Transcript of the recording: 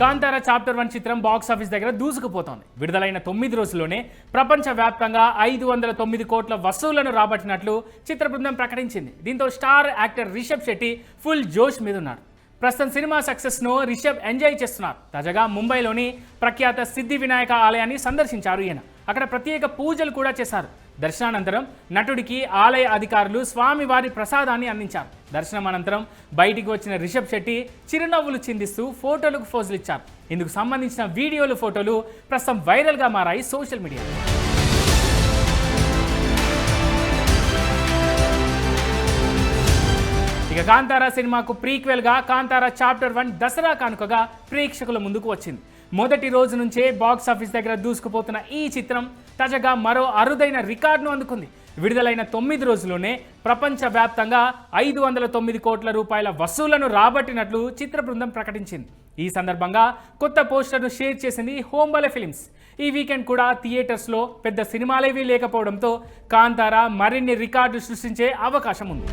Kantara chapter one చిత్రం box office దగ్గర దూసుకుపోతోంది. విడుదలైన తొమ్మిది రోజుల్లోనే ప్రపంచవ్యాప్తంగా ఐదు వందల తొమ్మిది కోట్ల వసూళ్ళను రాబట్టినట్లు చిత్ర బృందం ప్రకటించింది. దీంతో star actor Rishab Shetty full జోష్ మీద ఉన్నారు ప్రస్తుతం సినిమా సక్సెస్ను రిషబ్ ఎంజాయ్ చేస్తున్నారు. తాజాగా ముంబైలోని ప్రఖ్యాత సిద్ధి వినాయక ఆలయాన్ని సందర్శించారు ఈయన. అక్కడ ప్రత్యేక పూజలు కూడా చేశారు. దర్శనానంతరం నటుడికి ఆలయ అధికారులు స్వామివారి ప్రసాదాన్ని అందించారు. దర్శనం అనంతరం బయటికి వచ్చిన రిషబ్ శెట్టి చిరునవ్వులు చిందిస్తూ ఫోటోలకు ఫోజులు ఇచ్చారు. ఇందుకు సంబంధించిన వీడియోలు ఫోటోలు ప్రస్తుతం వైరల్గా మారాయి సోషల్ మీడియాలో. ఇక కాంతారా సినిమాకు ప్రీక్వెల్గా కాంతారా చాప్టర్ వన్ దసరా కానుకగా ప్రేక్షకుల ముందుకు వచ్చింది. మొదటి రోజు నుంచే బాక్స్ ఆఫీస్ దగ్గర దూసుకుపోతున్న ఈ చిత్రం తాజాగా మరో అరుదైన రికార్డును అందుకుంది. విడుదలైన తొమ్మిది రోజుల్లోనే ప్రపంచ వ్యాప్తంగా ఐదు వందల తొమ్మిది కోట్ల రూపాయల వసూళ్ళను రాబట్టినట్లు చిత్ర బృందం ప్రకటించింది. ఈ సందర్భంగా కొత్త పోస్టర్ను షేర్ చేసింది హోంబల ఫిలిమ్స్. ఈ వీకెండ్ కూడా థియేటర్స్లో పెద్ద సినిమాలేవీ లేకపోవడంతో కాంతారా మరిన్ని రికార్డు సృష్టించే అవకాశం ఉంది.